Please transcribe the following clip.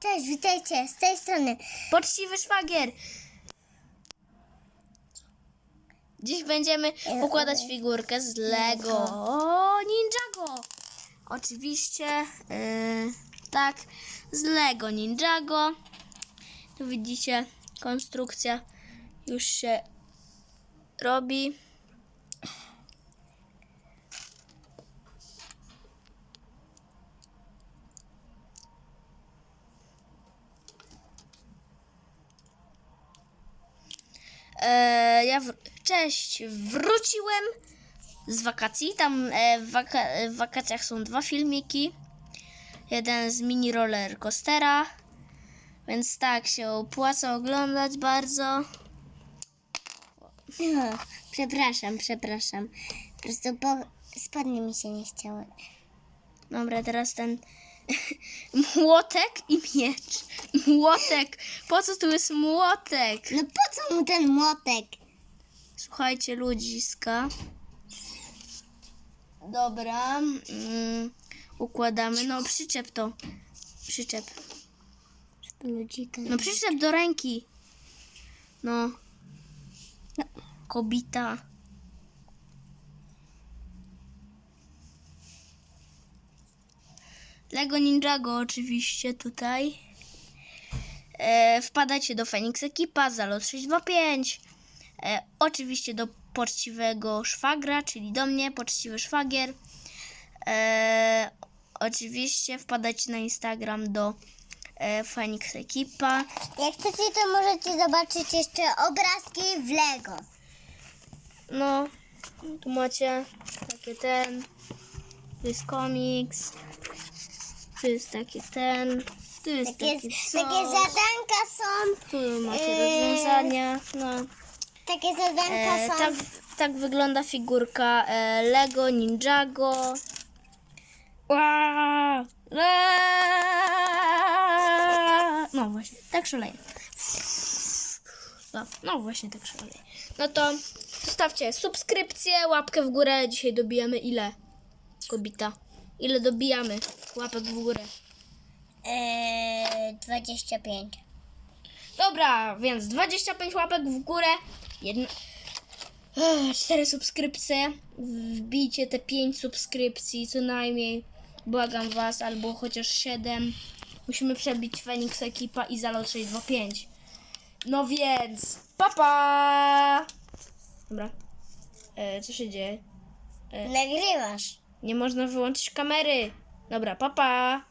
Cześć, witajcie z tej strony. Poczciwy szwagier! Dziś będziemy układać figurkę z Lego Ninjago. Oczywiście, yy, tak, z Lego Ninjago. Tu widzicie, konstrukcja już się robi. E, ja wr- Cześć, wróciłem z wakacji. Tam e, w, waka- w wakacjach są dwa filmiki. Jeden z mini roller coastera. Więc tak się opłaca oglądać bardzo. No, przepraszam, przepraszam. Po prostu po... spodnie mi się nie chciały. Dobra, teraz ten młotek i miecz. Młotek. Po co tu jest młotek? No po co mu ten młotek? Słuchajcie, ludziska. Dobra. Mm, układamy. No, przyczep to. Przyczep. Ludzika. No, przyczep do ręki. No. Kobita. Lego Ninjago oczywiście tutaj. E, wpadajcie do Phoenix Ekipa, Zalot 625. E, oczywiście do poczciwego szwagra, czyli do mnie, poczciwy szwagier. E, oczywiście wpadajcie na Instagram do e, Phoenix Ekipa. Jak chcecie, to możecie zobaczyć jeszcze obrazki w Lego. No, tu macie takie ten. Tu jest komiks. Tu jest taki ten. Tu jest Takie, taki takie zadanka są. Tu macie Eee. rozwiązania. No. Takie zadanka E, są. tak, tak wygląda figurka e, Lego Ninjago. Ła! No właśnie, tak szaleje. No, no właśnie, tak szaleje. No to zostawcie subskrypcję, łapkę w górę. Dzisiaj dobijamy ile? Kobita. Ile dobijamy? Łapek w górę. Eee, 25. Dobra, więc 25 łapek w górę. Jedno... Ech, Cztery subskrypcje. Wbijcie te 5 subskrypcji co najmniej. Błagam was, albo chociaż 7. Musimy przebić Phoenix Ekipa i Zalot 625. No więc, papa! Pa! Dobra. E, co się dzieje? Nagrywasz. Nie można wyłączyć kamery. Dobra, papa! Pa.